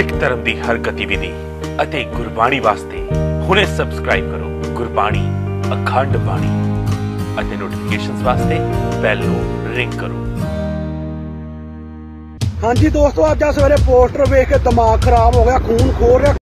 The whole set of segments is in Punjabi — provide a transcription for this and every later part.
ਸਿੱਖ ਧਰਮ ਦੀ ਹਰ ਗਤੀਵਿਧੀ ਅਤੇ ਗੁਰਬਾਣੀ ਵਾਸਤੇ ਹੁਣੇ ਸਬਸਕ੍ਰਾਈਬ ਕਰੋ ਗੁਰਬਾਣੀ ਅਖੰਡ ਬਾਣੀ ਅਤੇ ਨੋਟੀਫਿਕੇਸ਼ਨਸ ਵਾਸਤੇ ਬੈਲ ਨੂੰ ਰਿੰਗ ਕਰੋ। ਹਾਂਜੀ ਦੋਸਤੋ, ਅੱਜ ਆ ਸਵੇਰੇ ਪੋਸਟਰ ਵੇਖ ਕੇ ਦਿਮਾਗ ਖਰਾਬ ਹੋ ਗਿਆ, ਖੂਨ ਖੋਰ ਰਿਹਾ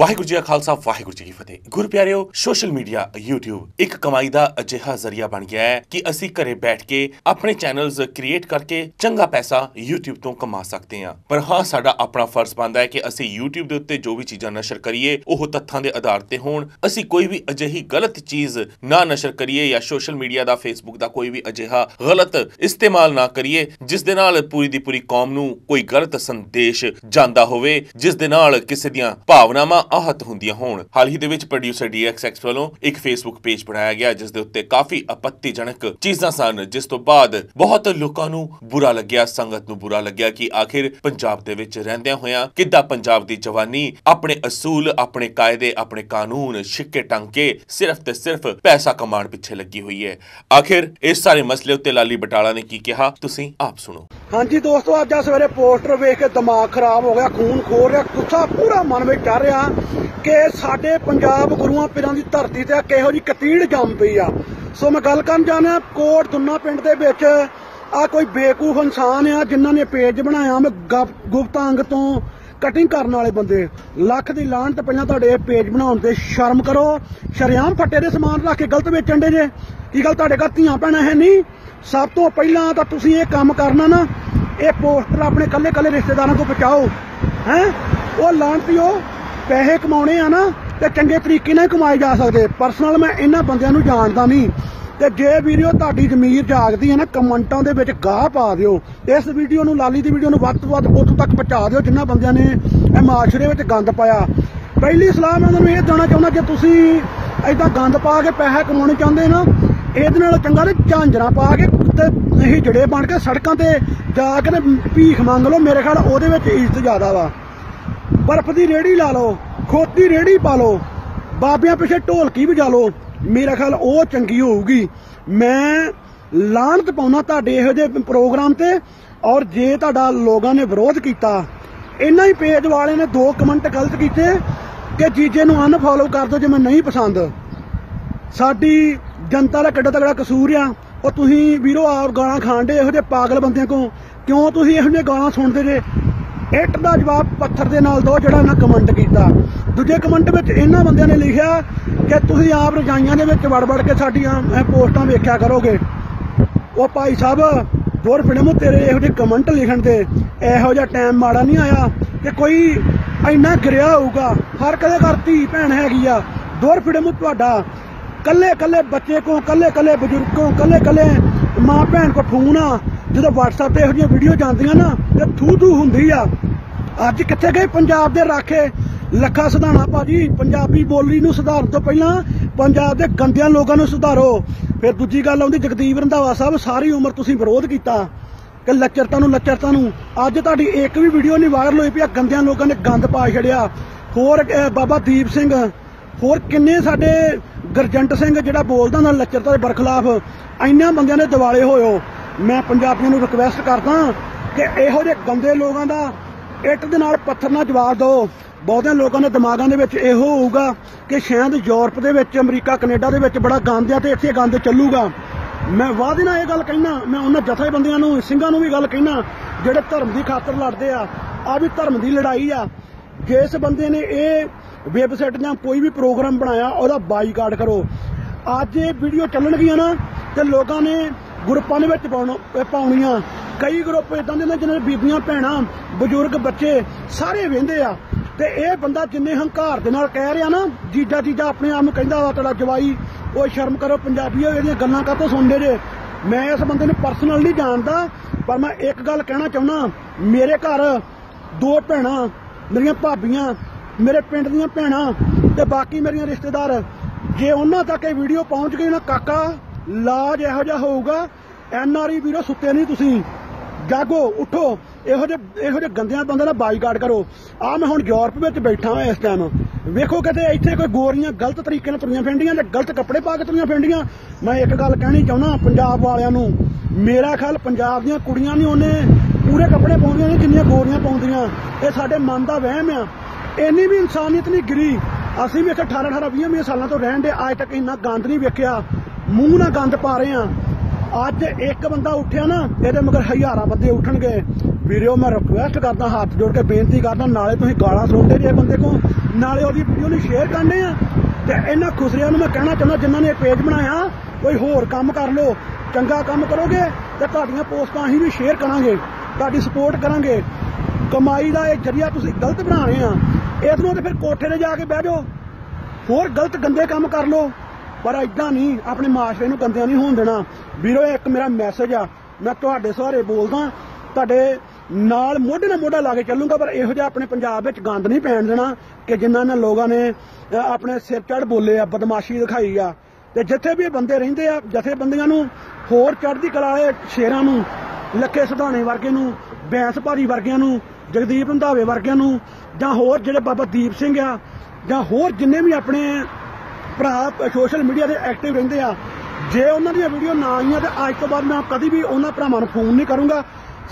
ਵਾਹਿਗੁਰੂ ਜੀ ਕਾ ਖਾਲਸਾ, ਵਾਹਿਗੁਰੂ ਜੀ ਕੀ ਫਤਿਹ। ਗੁਰ ਪਿਆਰਿਓ ਸੋਸ਼ਲ ਮੀਡੀਆ, YouTube ਇੱਕ ਕਮਾਈ ਦਾ ਅਜਿਹਾ ਜ਼ਰੀਆ ਬਣ ਗਿਆ ਹੈ ਕਿ ਅਸੀਂ ਘਰੇ ਬੈਠ ਕੇ ਆਪਣੇ ਚੈਨਲਸ ਕ੍ਰੀਏਟ ਕਰਕੇ ਚੰਗਾ ਪੈਸਾ YouTube ਤੋਂ ਕਮਾ ਸਕਦੇ ਹਾਂ। ਪਰ ਹਾਂ, ਸਾਡਾ ਆਪਣਾ ਫਰਜ਼ ਬਣਦਾ ਹੈ ਕਿ ਅਸੀਂ YouTube ਦੇ ਉੱਤੇ ਜੋ ਵੀ ਚੀਜ਼ਾਂ ਨਸ਼ਰ ਕਰੀਏ, ਉਹ ਤੱਥਾਂ ਦੇ ਆਧਾਰ ਤੇ ਹੋਣ। ਅਸੀਂ ਕੋਈ ਵੀ ਅਜਿਹੀ ਗਲਤ ਚੀਜ਼ ਨਾ ਨਸ਼ਰ ਕਰੀਏ ਜਾਂ ਸੋਸ਼ਲ ਮੀਡੀਆ ਦਾ, Facebook ਦਾ ਕੋਈ ਵੀ ਅਜਿਹਾ ਗਲਤ ਇਸਤੇਮਾਲ ਨਾ ਕਰੀਏ, ਜਿਸ ਦੇ ਨਾਲ ਪੂਰੀ ਦੀ ਪੂਰੀ ਕੌਮ ਨੂੰ ਕੋਈ ਗਲਤ ਸੰਦੇਸ਼ ਜਾਂਦਾ ਹੋਵੇ, ਜਿਸ ਦੇ ਨਾਲ ਕਿਸੇ ਦੀਆਂ ਭਾਵਨਾਵਾਂ ਆਹਤ ਹੁੰਦੀਆਂ ਹੋਣ। ਹਾਲ ਹੀ ਦੇ ਵਿੱਚ ਪ੍ਰੋਡਿਊਸਰ DXX ਵੱਲੋਂ ਇੱਕ ਫੇਸਬੁੱਕ ਪੇਜ ਬਣਾਇਆ ਗਿਆ, ਜਿਸ ਦੇ ਉੱਤੇ ਕਾਫੀ ਆਪੱਤੀਜਨਕ ਚੀਜ਼ਾਂ ਸਨ, ਜਿਸ ਤੋਂ ਬਾਅਦ ਬਹੁਤ ਲੋਕਾਂ ਨੂੰ ਬੁਰਾ ਲੱਗਿਆ, ਸੰਗਤ ਨੂੰ ਬੁਰਾ ਲੱਗਿਆ ਕਿ ਆਖਿਰ ਪੰਜਾਬ ਦੇ ਵਿੱਚ ਰਹਿੰਦਿਆਂ ਹੋਇਆਂ ਕਿੱਦਾਂ ਪੰਜਾਬ ਦੀ ਜਵਾਨੀ, ਆਪਣੇ ਅਸੂਲ, ਆਪਣੇ ਕਾਇਦੇ, ਆਪਣੇ ਕਾਨੂੰਨ ਛਿੱਕੇ ਟੰਗ ਕੇ ਸਿਰਫ ਤੇ ਸਿਰਫ ਪੈਸਾ ਕਮਾਉਣ ਪਿੱਛੇ ਲੱਗੀ ਹੋਈ ਹੈ। ਆਖਿਰ ਇਸ ਸਾਰੇ ਮਸਲੇ ਉੱਤੇ ਲਾਲੀ ਬਟਾਲਾ ਨੇ ਕੀ ਕਿਹਾ? ਤੁਸੀਂ ਆਪ ਸੁਣੋ। ਹਾਂਜੀ ਦੋਸਤੋ, ਅੱਜ ਸਵੇਰੇ ਪੋਸਟਰ ਵੇਖ ਕੇ ਦਿਮਾਗ ਖਰਾਬ ਹੋ ਗਿਆ, ਖੂਨ ਖੋਰ ਰਿਹਾ, ਗੁੱਸਾ ਪੂਰਾ ਮਨ ਵਿੱਚ ਕਰ ਰਿਹਾ। ਕਿ ਸਾਡੇ ਪੰਜਾਬ ਗੁਰੂਆਂ ਪੀਰਾਂ ਦੀ ਧਰਤੀ ਤੇ ਕਿਹੋ ਜੀ ਕਤੀੜ ਜੰਮ ਪਈ ਆ। ਸੋ ਮੈਂ ਗੱਲ ਕਰਨ ਜਾਣਾ ਕੋਟ ਦੁੰਨਾ ਪਿੰਡ ਦੇ ਵਿੱਚ। ਆ ਕੋਈ ਬੇਕੂਫ ਇਨਸਾਨ ਆ ਜਿਨ੍ਹਾਂ ਨੇ ਪੇਜ ਬਣਾਇਆ ਮੈਂ ਗੁਪਤ ਅੰਗ ਤੋਂ ਕਟਿੰਗ ਕਰਨ ਵਾਲੇ ਬੰਦੇ। ਲੱਖ ਦੀ ਲਾਹਣ ਤੇ ਪਹਿਲਾਂ ਤੁਹਾਡੇ ਪੇਜ ਬਣਾਉਣ ਤੇ ਸ਼ਰਮ ਕਰੋ। ਸ਼ਰਿਆਮ ਫੱਟੇ ਦੇ ਸਮਾਨ ਰੱਖ ਕੇ ਗਲਤ ਵੇਚਣ ਦੇ ਜੇ। ਕੀ ਗੱਲ ਤੁਹਾਡੇ ਘਰ ਧੀਆਂ ਭੈਣਾਂ ਹੈ ਨਹੀਂ? ਸਭ ਤੋਂ ਪਹਿਲਾਂ ਤਾਂ ਤੁਸੀਂ ਇਹ ਕੰਮ ਕਰਨਾ ਨਾ, ਇਹ ਪੋਸਟਰ ਆਪਣੇ ਕੱਲੇ ਕੱਲੇ ਰਿਸ਼ਤੇਦਾਰਾਂ ਤੋਂ ਬਚਾਓ ਹੈ? ਉਹ ਲਾਂਟਿਓ ਪੈਸੇ ਕਮਾਉਣੇ ਆ ਨਾ, ਤੇ ਚੰਗੇ ਤਰੀਕੇ ਨਾਲ ਕਮਾਏ ਜਾ ਸਕਦੇ। ਪਰਸਨਲ ਮੈਂ ਇਹਨਾਂ ਬੰਦਿਆਂ ਨੂੰ ਜਾਣਦਾ ਨਹੀਂ। ਤੇ ਜੇ ਵੀਡੀਓ ਤੁਹਾਡੀ ਜ਼ਮੀਰ ਜਾਗਦੀ ਹੈ ਨਾ, ਕਮੈਂਟਾਂ ਦੇ ਵਿੱਚ ਗਾਹ ਪਾ ਦਿਓ। ਇਸ ਵੀਡੀਓ ਨੂੰ, ਲਾਲੀ ਦੀ ਵੀਡੀਓ ਨੂੰ ਵੱਧ ਤੋਂ ਵੱਧ ਉੱਥੋਂ ਤੱਕ ਪਹੁੰਚਾ ਦਿਓ ਜਿਨ੍ਹਾਂ ਬੰਦਿਆਂ ਨੇ ਇਹ ਮਾਸ਼ਰੇ ਵਿੱਚ ਗੰਦ ਪਾਇਆ। ਪਹਿਲੀ ਸਲਾਹ ਮੈਂ ਤੁਹਾਨੂੰ ਇਹ ਦੇਣਾ ਚਾਹੁੰਦਾ ਕਿ ਤੁਸੀਂ ਐਦਾਂ ਗੰਦ ਪਾ ਕੇ ਪੈਸਾ ਕਮਾਉਣੇ ਚਾਹੁੰਦੇ ਨਾ, ਇਹਦੇ ਨਾਲ ਚੰਗਾ ਤੇ ਝਾਂਜਰਾ ਪਾ ਕੇ ਤੇ ਇਹ ਜੜੇ ਬਣ ਕੇ ਸੜਕਾਂ ਤੇ ਜਾ ਕੇ ਤੇ ਭੀਖ ਮੰਗ ਲਓ। ਮੇਰੇ ਖਿਆਲ ਉਹਦੇ ਵਿੱਚ ਇੱਜ਼ਤ ਜ਼ਿਆਦਾ ਵਾ। ਬਰਫ਼ ਦੀ ਰੇੜੀ ਲਾ ਲਓ, ਖੋਤੀ ਰੇੜੀ ਪਾ ਲਓ, ਬਾਬਿਆਂ ਪਿੱਛੇ ਢੋਲਕੀ ਵਜਾ ਲਓ, ਮੇਰਾ ਖਿਆਲ ਉਹ ਚੰਗੀ ਹੋਊਗੀ। ਮੈਂ ਲਾਹਨਤ ਪਾਉਣਾ ਤੁਹਾਡੇ ਇਹੋ ਜਿਹੇ ਪ੍ਰੋਗਰਾਮ ਤੇ, ਔਰ ਜੇ ਤੁਹਾਡਾ ਲੋਕਾਂ ਨੇ ਵਿਰੋਧ ਕੀਤਾ ਇਹਨਾਂ ਹੀ ਪੇਜ ਵਾਲੇ ਨੇ ਦੋ ਕਮੈਂਟ ਗਲਤ ਕੀਤੇ ਕਿ ਜੀਜੇ ਨੂੰ ਅਨਫੋਲੋ ਕਰ ਦਿਓ ਜੇ ਮੈਂ ਨਹੀਂ ਪਸੰਦ। ਸਾਡੀ ਜਨਤਾ ਦਾ ਕਿੱਡਾ ਤਗੜਾ ਕਸੂਰ ਆ ਉਹ ਤੁਸੀਂ ਵੀਰੋ ਆਪ ਗਾਲਾਂ ਖਾਂਦੇ ਇਹੋ ਜਿਹੇ ਪਾਗਲ ਬੰਦਿਆਂ ਕੋ ਕਿਉਂ ਤੁਸੀਂ ਇਹੋ ਜਿਹੇ ਗਾਲਾਂ ਸੁਣਦੇ ਜੇ? ਇੱਟ ਦਾ ਜਵਾਬ ਪੱਥਰ ਦੇ ਨਾਲ ਦੋ, ਜਿਹੜਾ ਇਹਨਾਂ ਕਮੈਂਟ ਕੀਤਾ। ਦੂਜੇ ਕਮੈਂਟ ਵਿੱਚ ਇਹਨਾਂ ਬੰਦਿਆਂ ਨੇ ਲਿਖਿਆ ਕਿ ਤੁਸੀਂ ਆਪ ਰਜਾਈਆਂ ਦੇ ਵਿੱਚ ਵੜ ਵੜ ਕੇ ਸਾਡੀਆਂ ਪੋਸਟਾਂ ਵੇਖਿਆ ਕਰੋਗੇ। ਉਹ ਭਾਈ ਸਾਹਿਬ ਦੋਰ ਫਿਲਮ ਤੇਰੇ ਇਹੋ ਜਿਹੇ ਕਮੈਂਟ ਲਿਖਣ ਤੇ ਇਹੋ ਜਿਹਾ ਟਾਈਮ ਮਾੜਾ ਨਹੀਂ ਆਇਆ ਕਿ ਕੋਈ ਇੰਨਾ ਗਿਰਿਆ ਹੋਊਗਾ। ਹਰ ਕਦੇ ਘਰ ਧੀ ਭੈਣ ਹੈਗੀ ਆ। ਦੋਰ ਫਿਲਮ ਤੁਹਾਡਾ ਕੱਲੇ ਕੱਲੇ ਬੱਚੇ ਕੋ ਕੱਲੇ ਕੱਲੇ ਬਜ਼ੁਰਗ ਕੋ ਕੱਲੇ ਕੱਲੇ ਮਾਂ ਭੈਣ ਕੋ ਫੋਨ ਆ। ਜਦੋਂ WhatsApp ਤੇ ਇਹੋ ਜਿਹੀਆਂ ਵੀਡੀਓ ਜਾਂਦੀਆਂ ਨਾ, ਤੇ ਥੂ ਥੂ ਹੁੰਦੀ ਆ। ਅੱਜ ਕਿੱਥੇ ਗਏ? ਪੰਜਾਬ ਦੇ ਰਾਖੇ। ਲੱਖਾ ਸਿਧਾਣਾ ਭਾਜੀ, ਪੰਜਾਬੀ ਬੋਲੀ ਨੂੰ ਸੁਧਾਰਨ ਤੋਂ ਪਹਿਲਾਂ ਪੰਜਾਬ ਦੇ ਗੰਦਿਆਂ ਲੋਕਾਂ ਨੂੰ ਸੁਧਾਰੋ। ਫਿਰ ਦੂਜੀ ਗੱਲ ਆਉਂਦੀ, ਜਗਦੀਪ ਰੰਧਾਵਾ ਸਾਹਿਬ, ਸਾਰੀ ਉਮਰ ਤੁਸੀਂ ਵਿਰੋਧ ਕੀਤਾ। ਕਿ ਲੱਚਰਤਾ ਨੂੰ ਲੱਚਰਤਾ ਨੂੰ। ਅੱਜ ਤੁਹਾਡੀ ਇੱਕ ਵੀ ਵੀਡੀਓ ਨਹੀਂ ਵਾਇਰਲ ਹੋਈ ਪਈ ਆ, ਗੰਦਿਆਂ ਲੋਕਾਂ ਨੇ ਗੰਦ ਪਾ ਛੜਿਆ ਹੋਰ ਬਾਬਾ ਦੀਪ ਸਿੰਘ, ਹੋਰ ਕਿੰਨੇ ਸਾਡੇ ਗਰਜੰਟ ਸਿੰਘ ਜਿਹੜਾ ਬੋਲਦਾ ਨਾ, ਲੱਚਰਤਾ ਦੇ ਬਰਖਲਾਫ ਇੰਨਾ ਬੰਦਿਆਂ ਨੇ ਦਿਵਾਲੇ ਹੋਇਓ ਮੈਂ ਪੰਜਾਬੀਆਂ ਨੂੰ ਰਿਕਵੈਸਟ ਕਰਦਾ ਕਿ ਇਹੋ ਜਿਹੇ ਗੰਦੇ ਲੋਕਾਂ ਦਾ ਇੱਟ ਦੇ ਨਾਲ ਪੱਥਰ ਨਾਲ ਜਵਾਬ ਦਿਓ। ਬਹੁਤਿਆਂ ਲੋਕਾਂ ਦੇ ਦਿਮਾਗਾਂ ਦੇ ਵਿੱਚ ਇਹੋ ਹੋਊਗਾ ਕਿ ਸ਼ਾਇਦ ਯੂਰਪ ਦੇ ਵਿੱਚ, ਅਮਰੀਕਾ, ਕੈਨੇਡਾ ਦੇ ਵਿੱਚ ਬੜਾ ਗੰਦ ਆ ਤੇ ਇੱਥੇ ਗੰਦ ਚੱਲੂਗਾ। ਮੈਂ ਵਾਅਦੇ ਨਾਲ ਇਹ ਗੱਲ ਕਹਿਣਾ, ਮੈਂ ਉਹਨਾਂ ਜਥੇਬੰਦੀਆਂ ਨੂੰ, ਸਿੰਘਾਂ ਨੂੰ ਵੀ ਗੱਲ ਕਹਿਣਾ, ਜਿਹੜੇ ਧਰਮ ਦੀ ਖਾਤਰ ਲੜਦੇ ਆ ਆ ਵੀ ਧਰਮ ਦੀ ਲੜਾਈ ਆ। ਜਿਸ ਬੰਦੇ ਨੇ ਇਹ ਵੈਬਸਾਈਟ ਜਾਂ ਕੋਈ ਵੀ ਪ੍ਰੋਗਰਾਮ ਬਣਾਇਆ, ਉਹਦਾ ਬਾਈਕਾਟ ਕਰੋ। ਅੱਜ ਇਹ ਵੀਡੀਓ ਚੱਲਣਗੀਆਂ ਨਾ, ਤੇ ਲੋਕਾਂ ਨੇ ਗਰੁੱਪਾਂ ਦੇ ਵਿੱਚ ਪਾਉਣ- ਪਾਉਣੀਆਂ। ਕਈ ਗਰੁੱਪ ਇਦਾਂ ਦੇ ਨੇ ਜਿਹਨਾਂ ਦੇ ਬੀਬੀਆਂ, ਭੈਣਾਂ, ਬਜ਼ੁਰਗ, ਬੱਚੇ ਸਾਰੇ ਵਹਿੰਦੇ ਆ। ਤੇ ਇਹ ਬੰਦਾ ਜਿੰਨੇ ਹੰਕਾਰ ਦੇ ਨਾਲ ਕਹਿ ਰਿਹਾ ਨਾ, ਜੀਜਾ ਜੀਜਾ ਆਪਣੇ ਆਪ ਨੂੰ ਕਹਿੰਦਾ ਵਾ ਤੁਹਾਡਾ ਜਵਾਈ ਉਹ ਸ਼ਰਮ ਕਰੋ, ਪੰਜਾਬੀਓ, ਇਹਦੀਆਂ ਗੱਲਾਂ ਕਾਹਤੋਂ ਸੁਣਦੇ ਜੇ? ਮੈਂ ਇਸ ਬੰਦੇ ਨੂੰ ਪਰਸਨਲ ਨਹੀਂ ਜਾਣਦਾ, ਪਰ ਮੈਂ ਇੱਕ ਗੱਲ ਕਹਿਣਾ ਚਾਹੁੰਦਾ, ਮੇਰੇ ਘਰ ਦੋ ਭੈਣਾਂ, ਮੇਰੀਆਂ ਭਾਬੀਆਂ, ਮੇਰੇ ਪਿੰਡ ਦੀਆਂ ਭੈਣਾਂ ਤੇ ਬਾਕੀ ਮੇਰੀਆਂ ਰਿਸ਼ਤੇਦਾਰ, ਜੇ ਉਹਨਾਂ ਤੱਕ ਇਹ ਵੀਡੀਓ ਪਹੁੰਚ ਗਈ ਨਾ, ਕਾਕਾ, ਲਾਜ ਇਹੋ ਜਿਹਾ ਹੋਊਗਾ ਐਨ ਆਰ ਆਈ ਵੀਰੋ, ਸੁੱਤੇ ਨਹੀਂ ਤੁਸੀਂ। ਜਾਗੋ, ਉਠੋ। ਇਹੋ ਜਿਹੇ ਇਹੋ ਜਿਹੇ ਗੰਦਿਆਂ ਬੰਦੇ ਦਾ ਬਾਈਕਾਟ ਕਰੋ। ਆ ਮੈਂ ਹੁਣ ਯੂਰਪ ਵਿੱਚ ਬੈਠਾ ਹਾਂ ਇਸ ਟਾਈਮ ਵੇਖੋ ਕਿਤੇ ਇੱਥੇ ਕੋਈ ਗੋਰੀਆਂ ਗਲਤ ਤਰੀਕੇ ਨਾਲ ਤੁਰੀਆਂ ਫਿਰਦੀਆਂ ਤੇ ਗਲਤ ਕੱਪੜੇ ਪਾ ਕੇ ਤੁਰੀਆਂ ਫਿਰਦੀਆਂ ਮੈਂ ਇੱਕ ਗੱਲ ਕਹਿਣੀ ਚਾਹੁੰਦਾ ਪੰਜਾਬ ਵਾਲਿਆਂ ਨੂੰ। ਮੇਰਾ ਖਿਆਲ ਪੰਜਾਬ ਦੀਆਂ ਕੁੜੀਆਂ ਨਹੀਂ ਉਹਨੇ ਪੂਰੇ ਕੱਪੜੇ ਪਾਉਂਦੀਆਂ ਨੇ ਜਿੰਨੀਆਂ ਗੋਰੀਆਂ ਪਾਉਂਦੀਆਂ। ਇਹ ਸਾਡੇ ਮਨ ਦਾ ਵਹਿਮ ਆ। ਇੰਨੀ ਵੀ ਇਨਸਾਨੀਅਤ ਨਹੀਂ ਗਿਰੀ। ਅਸੀਂ ਵੀ ਇੱਥੇ 18 18 20 20 ਸਾਲਾਂ ਤੋਂ ਰਹਿਣ ਦੇ, ਅੱਜ ਤੱਕ ਇੰਨਾ ਗੰਦ ਨਹੀਂ ਵੇਖਿਆ। ਮੂੰਹ ਨਾਲ ਗੰਦ ਪਾ ਰਹੇ ਆ ਅੱਜ ਇੱਕ ਬੰਦਾ ਉੱਠਿਆ ਨਾ, ਇਹਦੇ ਮਗਰ ਹਜ਼ਾਰਾਂ ਬੰਦੇ ਉੱਠਣਗੇ। ਵੀਡੀਓ ਮੈਂ ਰਿਕੁਐਸਟ ਕਰਦਾ, ਹੱਥ ਜੋੜ ਕੇ ਬੇਨਤੀ ਕਰਦਾ, ਨਾਲੇ ਤੁਸੀਂ ਗਾਲਾਂ ਸੁਣਦੇ ਜੇ ਬੰਦੇ ਕੋ ਨਾਲੇ ਉਹਦੀ ਵੀਡੀਓ ਨੂੰ ਸ਼ੇਅਰ ਕਰਨੇ ਆ। ਤੇ ਇਹਨਾਂ ਖੁਸਰਿਆਂ ਨੂੰ ਮੈਂ ਕਹਿਣਾ ਚਾਹੁੰਦਾ, ਜਿਨ੍ਹਾਂ ਨੇ ਇਹ ਪੇਜ ਬਣਾਇਆ, ਕੋਈ ਹੋਰ ਕੰਮ ਕਰ ਲਓ, ਚੰਗਾ ਕੰਮ ਕਰੋਗੇ, ਤੇ ਤੁਹਾਡੀਆਂ ਪੋਸਟਾਂ ਅਸੀਂ ਵੀ ਸ਼ੇਅਰ ਕਰਾਂਗੇ, ਤੁਹਾਡੀ ਸਪੋਰਟ ਕਰਾਂਗੇ। ਕਮਾਈ ਦਾ ਇਹ ਜਰੀਆ ਤੁਸੀਂ ਗਲਤ ਬਣਾ ਰਹੇ ਆ। ਇਸ ਨੂੰ ਤੇ ਫਿਰ ਕੋਠੇ ਤੇ ਜਾ ਕੇ ਬਹਿ ਜਾਓ। ਹੋਰ ਗਲਤ, ਗੰਦੇ ਕੰਮ ਕਰ ਲੋ ਪਰ ਇਦਾਂ ਨਹੀਂ, ਆਪਣੇ ਮਾਸ਼ਰੇ ਨੂੰ ਗੰਦਿਆਂ ਨਹੀਂ ਹੋਣ ਦੇਣਾ। ਵੀਰੋ ਇਹ ਇੱਕ ਮੇਰਾ ਮੈਸੇਜ ਆ, ਮੈਂ ਤੁਹਾਡੇ ਸਹਾਰੇ ਬੋਲਦਾ, ਤੁਹਾਡੇ ਨਾਲ ਮੋਢੇ ਨਾਲ ਮੋਢਾ ਲਾ ਕੇ ਚੱਲੂਗਾ, ਪਰ ਇਹੋ ਜਿਹਾ ਆਪਣੇ ਪੰਜਾਬ ਵਿੱਚ ਗੰਦ ਨਹੀਂ ਪੈਣ ਦੇਣਾ ਕਿ ਜਿਨ੍ਹਾਂ ਨੇ ਲੋਕਾਂ ਨੇ ਆਪਣੇ ਸਿਰ ਚੜ ਬੋਲੇ ਆ, ਬਦਮਾਸ਼ੀ ਦਿਖਾਈ ਆ। ਤੇ ਜਿੱਥੇ ਵੀ ਬੰਦੇ ਰਹਿੰਦੇ ਆ, ਜਥੇਬੰਦੀਆਂ ਨੂੰ, ਹੋਰ ਚੜ੍ਹਦੀ ਕਲਾ ਵਾਲੇ ਸ਼ੇਰਾਂ ਨੂੰ, ਲੱਖੇ ਸੁਧਾਣੇ ਵਰਗੇ ਨੂੰ, ਬੈਂਸ ਭਾਰੀ ਵਰਗਿਆਂ ਨੂੰ, ਜਗਦੀਪ ਰੰਧਾਵੇ ਵਰਗਿਆਂ ਨੂੰ, ਜਾਂ ਹੋਰ ਜਿਹੜੇ ਬਾਬਾ ਦੀਪ ਸਿੰਘ ਆ, ਜਾਂ ਹੋਰ ਜਿੰਨੇ ਵੀ ਆਪਣੇ ਭਰਾ ਸੋਸ਼ਲ ਮੀਡੀਆ ਤੇ ਐਕਟਿਵ ਰਹਿੰਦੇ ਆ। ਜੇ ਉਹਨਾਂ ਦੀਆਂ ਵੀਡੀਓ ਨਾ ਆਈਆਂ ਤੇ ਅੱਜ ਤੋਂ ਬਾਅਦ ਮੈਂ ਕਦੀ ਵੀ ਉਹਨਾਂ ਭਰਾਵਾਂ ਨੂੰ ਫੋਨ ਨਹੀਂ ਕਰੂੰਗਾ।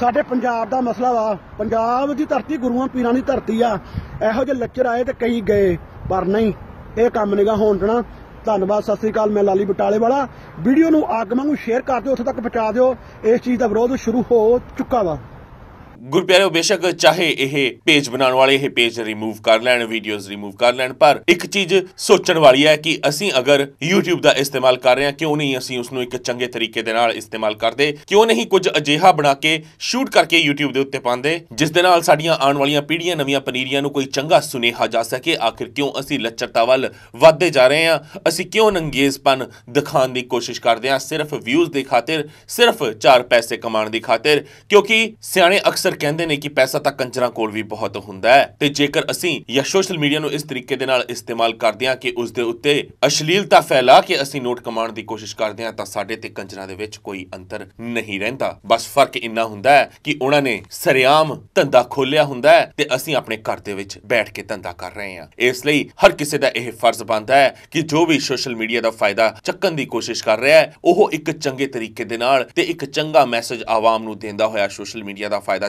ਸਾਡੇ ਪੰਜਾਬ ਦਾ ਮਸਲਾ ਵਾ। ਪੰਜਾਬ ਦੀ ਧਰਤੀ ਗੁਰੂਆਂ ਪੀਰਾਂ ਦੀ ਧਰਤੀ ਆ। ਇਹੋ ਜਿਹੇ ਲੈਕਚਰ ਆਏ ਤੇ ਕਈ ਗਏ, ਪਰ ਨਹੀਂ, ਇਹ ਕੰਮ ਨਿਗਾ ਹੋਣ ਦੇਣਾ। ਧੰਨਵਾਦ, ਸਤਿ ਸ੍ਰੀ ਅਕਾਲ, ਮੈਂ ਲਾਲੀ ਬਟਾਲੇ ਵਾਲਾ। ਵੀਡੀਓ ਨੂੰ ਅੱਗ ਵਾਂਗੂ ਸ਼ੇਅਰ ਕਰ ਦਿਓ, ਉੱਥੇ ਤੱਕ ਪਹੁੰਚਾ ਦਿਓ। ਇਸ ਚੀਜ਼ ਦਾ ਵਿਰੋਧ ਸ਼ੁਰੂ ਹੋ ਚੁੱਕਾ ਵਾ। ਗੁਰਪਿਆਰਿਓ ਬੇਸ਼ੱਕ ਚਾਹੇ ਇਹ ਪੇਜ ਬਣਾਉਣ ਵਾਲੇ ਇਹ ਪੇਜ ਰਿਮੂਵ ਕਰ ਲੈਣ ਵੀਡੀਓਜ਼ ਰਿਮੂਵ ਕਰ ਲੈਣ, ਪਰ ਇੱਕ ਚੀਜ਼ ਸੋਚਣ ਵਾਲੀ ਹੈ ਕਿ ਅਸੀਂ ਅਗਰ YouTube ਦਾ ਇਸਤੇਮਾਲ ਕਰ ਰਹੇ ਹਾਂ, ਕਿਉਂ ਨਹੀਂ ਅਸੀਂ ਉਸ ਨੂੰ ਇੱਕ ਚੰਗੇ ਤਰੀਕੇ ਦੇ ਨਾਲ ਇਸਤੇਮਾਲ ਕਰਦੇ? ਕਿਉਂ ਨਹੀਂ ਕੁਝ ਅਜਿਹਾ ਬਣਾ ਕੇ ਸ਼ੂਟ ਕਰਕੇ YouTube ਦੇ ਉੱਤੇ ਪਾਉਂਦੇ, ਜਿਸ ਦੇ ਨਾਲ ਸਾਡੀਆਂ ਆਉਣ ਵਾਲੀਆਂ ਪੀੜ੍ਹੀਆਂ, ਨਵੀਆਂ ਪਨੀਰੀਆਂ ਨੂੰ ਕੋਈ ਚੰਗਾ ਸੁਨੇਹਾ ਜਾ ਸਕੇ? ਆਖਿਰ ਕਿਉਂ ਅਸੀਂ ਲੱਚਰਤਾ ਵੱਲ ਵੱਧਦੇ ਜਾ ਰਹੇ ਹਾਂ? ਅਸੀਂ ਕਿਉਂ ਨੰਗੇਜ਼ਪਨ ਦਿਖਾਉਣ ਦੀ ਕੋਸ਼ਿਸ਼ ਕਰਦੇ ਹਾਂ? ਸਿਰਫ ਵਿਊਜ਼ ਦੀ ਖਾਤਰ, ਸਿਰਫ ਚਾਰ ਪੈਸੇ ਕਮਾਉਣ ਦੀ ਖਾਤਰ, ਕਿਉਂਕਿ ਸਿਆਣੇ ਅਕਸਰ ਕਹਿੰਦੇ ਨੇ ਕਿ ਪੈਸਾ ਤਾਂ ਕੰਜਰਾਂ ਕੋਲ ਵੀ ਬਹੁਤ ਹੁੰਦਾ ਹੈ। ਤੇ ਜੇਕਰ ਅਸੀਂ ਜਾਂ ਸੋਸ਼ਲ ਮੀਡੀਆ ਨੂੰ ਇਸ ਤਰੀਕੇ ਦੇ ਨਾਲ ਇਸਤੇਮਾਲ ਕਰਦੇ ਹਾਂ ਕਿ ਉਸ ਦੇ ਉੱਤੇ ਅਸ਼ਲੀਲਤਾ ਫੈਲਾ ਕੇ ਅਸੀਂ ਨੋਟ ਕਮਾਉਣ ਦੀ ਕੋਸ਼ਿਸ਼ ਕਰਦੇ ਹਾਂ, ਤਾਂ ਸਾਡੇ ਤੇ ਕੰਜਰਾਂ ਦੇ ਵਿੱਚ ਕੋਈ ਅੰਤਰ ਨਹੀਂ ਰਹਿੰਦਾ। ਬਸ ਫ਼ਰਕ ਇੰਨਾ ਹੁੰਦਾ ਹੈ ਕਿ ਉਹਨਾਂ ਨੇ ਸਰਿਆਮ ਧੰਦਾ ਖੋਲਿਆ ਹੁੰਦਾ ਹੈ ਤੇ ਅਸੀਂ ਆਪਣੇ ਘਰ ਦੇ ਵਿੱਚ ਬੈਠ ਕੇ ਧੰਦਾ ਕਰ ਰਹੇ ਹਾਂ। ਇਸ ਲਈ ਹਰ ਕਿਸੇ ਦਾ ਇਹ ਫਰਜ਼ ਬਣਦਾ ਹੈ ਕਿ ਜੋ ਵੀ ਸੋਸ਼ਲ ਮੀਡੀਆ ਦਾ ਫਾਇਦਾ ਚੱਕਣ ਦੀ ਕੋਸ਼ਿਸ਼ ਕਰ ਰਿਹਾ ਹੈ, ਉਹ ਇੱਕ ਚੰਗੇ ਤਰੀਕੇ ਦੇ ਨਾਲ ਤੇ ਇੱਕ ਚੰਗਾ ਮੈਸੇਜ ਆਵਾਮ ਨੂੰ ਦਿੰਦਾ ਹੋਇਆ ਸੋਸ਼ਲ ਮੀਡੀਆ ਦਾ ਫਾਇਦਾ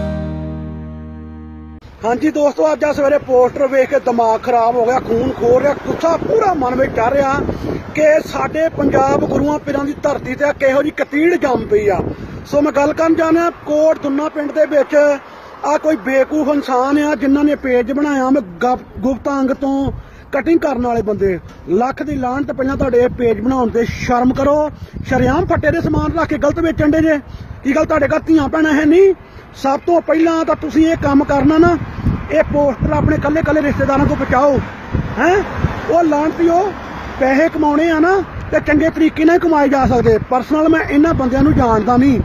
ਹਾਂਜੀ ਦੋਸਤੋ, ਅੱਜ ਆ ਸਵੇਰੇ ਪੋਸਟਰ ਵੇਖ ਕੇ ਦਿਮਾਗ ਖਰਾਬ ਹੋ ਗਿਆ, ਖੂਨ ਖੋਰ ਰਿਹਾ, ਗੁੱਸਾ ਪੂਰਾ ਮਨ ਵਿੱਚ ਚੜ ਰਿਹਾ ਕਿ ਸਾਡੇ ਪੰਜਾਬ ਗੁਰੂਆਂ ਪੀਰਾਂ ਦੀ ਧਰਤੀ ਤੇ ਕਿਹੋ ਜੀ ਕਤੀੜ ਜੰਮ ਪਈ ਆ। ਸੋ ਮੈਂ ਗੱਲ ਕਰਨ ਜਾਣਾ, ਕੋਟ ਦੁੰਨਾ ਪਿੰਡ ਦੇ ਵਿੱਚ ਆ ਕੋਈ ਬੇਕੂਫ ਇਨਸਾਨ ਆ ਜਿਨ੍ਹਾਂ ਨੇ ਪੇਜ ਬਣਾਇਆ, ਮੈਂ ਗੁਪਤ ਅੰਗ ਤੋਂ ਕਟਿੰਗ ਕਰਨ ਵਾਲੇ ਬੰਦੇ। ਲੱਖ ਦੀ ਲਾਹਣ ਤੇ ਪਹਿਲਾਂ ਤੁਹਾਡੇ ਪੇਜ ਬਣਾਉਣ ਤੇ ਸ਼ਰਮ ਕਰੋ। ਸ਼ਰਿਆਮ ਫੱਟੇ ਦੇ ਸਮਾਨ ਰੱਖ ਕੇ ਗਲਤ ਵੇਚਣ ਦੇ ਜੇ। ਕੀ ਗੱਲ ਤੁਹਾਡੇ ਘਰ ਧੀਆਂ ਭੈਣਾਂ ਹੈ ਨਹੀਂ? ਸਭ ਤੋਂ ਪਹਿਲਾਂ ਤਾਂ ਤੁਸੀਂ ਇਹ ਕੰਮ ਕਰਨਾ ਨਾ, ਇਹ ਪੋਸਟਰ ਆਪਣੇ ਕੱਲੇ ਕੱਲੇ ਰਿਸ਼ਤੇਦਾਰਾਂ ਤੋਂ ਪਹੁੰਚਾਓ ਹੈ? ਉਹ ਲਾਂਟੀਓ ਪੈਸੇ ਕਮਾਉਣੇ ਆ ਨਾ, ਤੇ ਚੰਗੇ ਤਰੀਕੇ ਨਾਲ ਕਮਾਏ ਜਾ ਸਕਦੇ। ਪਰਸਨਲ ਮੈਂ ਇਹਨਾਂ ਬੰਦਿਆਂ ਨੂੰ ਜਾਣਦਾ ਨਹੀਂ।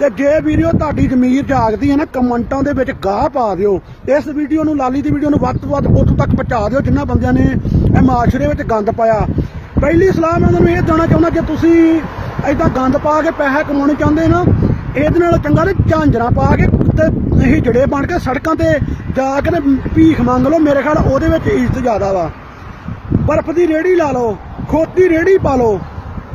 ਤੇ ਜੇ ਵੀਡੀਓ ਤੁਹਾਡੀ ਜ਼ਮੀਰ ਜਾਗਦੀ ਹੈ ਨਾ, ਕਮੈਂਟਾਂ ਦੇ ਵਿੱਚ ਗਾਹ ਪਾ ਦਿਓ। ਇਸ ਵੀਡੀਓ ਨੂੰ, ਲਾਲੀ ਦੀ ਵੀਡੀਓ ਨੂੰ ਵੱਧ ਤੋਂ ਵੱਧ ਉੱਥੋਂ ਤੱਕ ਪਹੁੰਚਾ ਦਿਓ ਜਿਨ੍ਹਾਂ ਬੰਦਿਆਂ ਨੇ ਇਹ ਮਾਸ਼ਰੇ ਵਿੱਚ ਗੰਦ ਪਾਇਆ। ਪਹਿਲੀ ਸਲਾਹ ਮੈਂ ਤੁਹਾਨੂੰ ਇਹ ਦੇਣਾ ਚਾਹੁੰਦਾ ਕਿ ਤੁਸੀਂ ਐਦਾਂ ਗੰਦ ਪਾ ਕੇ ਪੈਸੇ ਕਮਾਉਣੇ ਚਾਹੁੰਦੇ ਨਾ ਇਹਦੇ ਨਾਲ ਚੰਗਾ ਤੇ ਝਾਂਜਰਾਂ ਪਾ ਕੇ ਤੇ ਇਹ ਜੜੇ ਬਣ ਕੇ ਸੜਕਾਂ ਤੇ ਜਾ ਕੇ ਤੇ ਭੀਖ ਮੰਗ ਲਓ, ਮੇਰੇ ਖਿਆਲ ਉਹਦੇ ਵਿੱਚ ਇੱਜ਼ਤ ਜ਼ਿਆਦਾ ਵਾ। ਬਰਫ਼ ਦੀ ਰੇੜੀ ਲਾ ਲਓ, ਖੋਤੀ ਰੇੜੀ ਪਾ ਲਓ,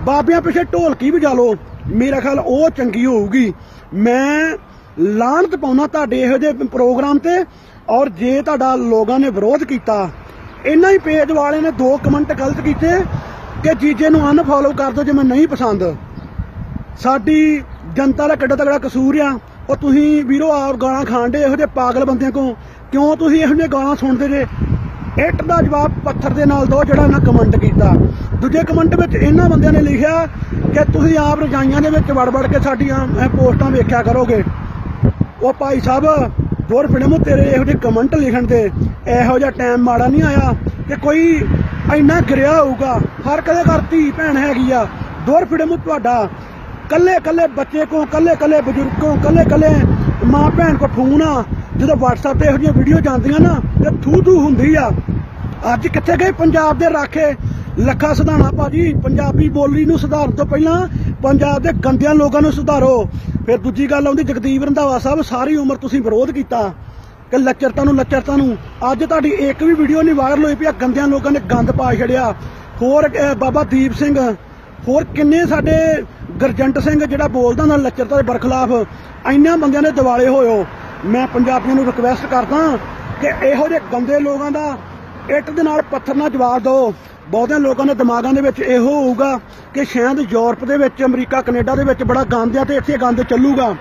ਬਾਬਿਆਂ ਪਿੱਛੇ ਢੋਲਕੀ ਵਜਾ ਲਓ, ਮੇਰਾ ਖਿਆਲ ਉਹ ਚੰਗੀ ਹੋਊਗੀ। ਮੈਂ ਲਾਹਨਤ ਪਾਉਣਾ ਤੁਹਾਡੇ ਇਹੋ ਜਿਹੇ ਪ੍ਰੋਗਰਾਮ ਤੇ ਔਰ ਜੇ ਤੁਹਾਡਾ ਲੋਕਾਂ ਨੇ ਵਿਰੋਧ ਕੀਤਾ ਇਹਨਾਂ ਹੀ ਪੇਜ ਵਾਲੇ ਨੇ ਦੋ ਕਮੈਂਟ ਗਲਤ ਕੀਤੇ ਕਿ ਜੀਜੇ ਨੂੰ ਅਨਫੋਲੋ ਕਰ ਦਿਓ ਜੇ ਮੈਂ ਨਹੀਂ ਪਸੰਦ। ਸਾਡੀ ਜਨਤਾ ਦਾ ਕਿੱਡਾ ਤਗੜਾ ਕਸੂਰ ਆ। ਉਹ ਤੁਸੀਂ ਵੀਰੋ ਆਪ ਗਾਲਾਂ ਖਾਂਦੇ ਇਹੋ ਜਿਹੇ ਪਾਗਲ ਬੰਦਿਆਂ ਕੋ ਕਿਉਂ ਤੁਸੀਂ ਇਹੋ ਜਿਹੇ ਗਾਲਾਂ ਸੁਣਦੇ ਜੇ? ਇੱਟ ਦਾ ਜਵਾਬ ਪੱਥਰ ਦੇ ਨਾਲ ਦਿਓ ਜਿਹੜਾ ਇਹਨਾਂ ਕਮੈਂਟ ਕੀਤਾ। ਦੂਜੇ ਕਮੈਂਟ ਵਿੱਚ ਇਹਨਾਂ ਬੰਦਿਆਂ ਨੇ ਲਿਖਿਆ ਕਿ ਤੁਸੀਂ ਆਪ ਰਜਾਈਆਂ ਦੇ ਵਿੱਚ ਵੜ ਵੜ ਕੇ ਸਾਡੀਆਂ ਪੋਸਟਾਂ ਵੇਖਿਆ ਕਰੋਗੇ। ਉਹ ਭਾਈ ਸਾਹਿਬ ਦੋਰ ਫਿਲਮ ਤੇਰੇ ਇਹੋ ਜਿਹੇ ਕਮੈਂਟ ਲਿਖਣ ਤੇ ਇਹੋ ਜਿਹਾ ਟਾਈਮ ਮਾੜਾ ਨਹੀਂ ਆਇਆ ਕਿ ਕੋਈ ਇੰਨਾ ਗਿਰਿਆ ਹੋਊਗਾ। ਹਰ ਕਦੇ ਘਰ ਧੀ ਭੈਣ ਹੈਗੀ ਆ। ਦੋਰ ਫਿਲਮ ਤੁਹਾਡਾ ਕੱਲੇ ਕੱਲੇ ਬੱਚੇ ਕੋ ਕੱਲੇ ਕੱਲੇ ਬਜ਼ੁਰਗ ਕੋ ਕੱਲੇ ਕੱਲੇ ਮਾਂ ਭੈਣ ਕੋ ਫੋਨ ਆ। ਜਦੋਂ WhatsApp ਤੇ ਇਹੋ ਜਿਹੀਆਂ ਵੀਡੀਓ ਜਾਂਦੀਆਂ ਨਾ, ਤੇ ਥੂ ਥੂ ਹੁੰਦੀ ਆ। ਅੱਜ ਕਿੱਥੇ ਗਏ ਪੰਜਾਬ ਦੇ ਰਾਖੇ? ਲੱਖਾ ਸਿਧਾਣਾ ਭਾਜੀ, ਪੰਜਾਬੀ ਬੋਲੀ ਨੂੰ ਸੁਧਾਰਨ ਤੋਂ ਪਹਿਲਾਂ ਪੰਜਾਬ ਦੇ ਗੰਦਿਆਂ ਲੋਕਾਂ ਨੂੰ ਸੁਧਾਰੋ। ਫਿਰ ਦੂਜੀ ਗੱਲ ਆਉਂਦੀ, ਜਗਦੀਪ ਰੰਧਾਵਾ ਸਾਹਿਬ, ਸਾਰੀ ਉਮਰ ਤੁਸੀਂ ਵਿਰੋਧ ਕੀਤਾ। ਕਿ ਲੱਚਰਤਾ ਨੂੰ ਲੱਚਰਤਾ ਨੂੰ। ਅੱਜ ਤੁਹਾਡੀ ਇੱਕ ਵੀ ਵੀਡੀਓ ਨਹੀਂ ਵਾਇਰਲ ਹੋਈ ਪਈ ਆ, ਗੰਦਿਆਂ ਲੋਕਾਂ ਨੇ ਗੰਦ ਪਾ ਛੜਿਆ। ਹੋਰ ਬਾਬਾ ਦੀਪ ਸਿੰਘ ਹੋਰ ਕਿੰਨੇ ਸਾਡੇ ਗਰਜੰਟ ਸਿੰਘ ਜਿਹੜਾ ਬੋਲਦਾ ਨਾ ਲੱਚਰਤਾ ਦੇ ਬਰਖਲਾਫ ਇੰਨਿਆਂ ਬੰਦਿਆਂ ਦੇ ਦਿਵਾਲੇ ਹੋਇਓ ਮੈਂ ਪੰਜਾਬੀਆਂ ਨੂੰ ਰਿਕਵੈਸਟ ਕਰਦਾ ਕਿ ਇਹੋ ਜਿਹੇ ਗੰਦੇ ਲੋਕਾਂ ਦਾ ਇੱਟ ਦੇ ਨਾਲ ਪੱਥਰ ਨਾਲ ਜਵਾਬ ਦਿਓ। ਬਹੁਤਿਆਂ ਲੋਕਾਂ ਦੇ ਦਿਮਾਗਾਂ ਦੇ ਵਿੱਚ ਇਹੋ ਹੋਊਗਾ ਕਿ ਸ਼ਾਇਦ ਯੂਰਪ ਦੇ ਵਿੱਚ, ਅਮਰੀਕਾ, ਕੈਨੇਡਾ ਦੇ ਵਿੱਚ ਬੜਾ ਗੰਦ ਆ ਤੇ ਇੱਥੇ ਗੰਦ ਚੱਲੂਗਾ।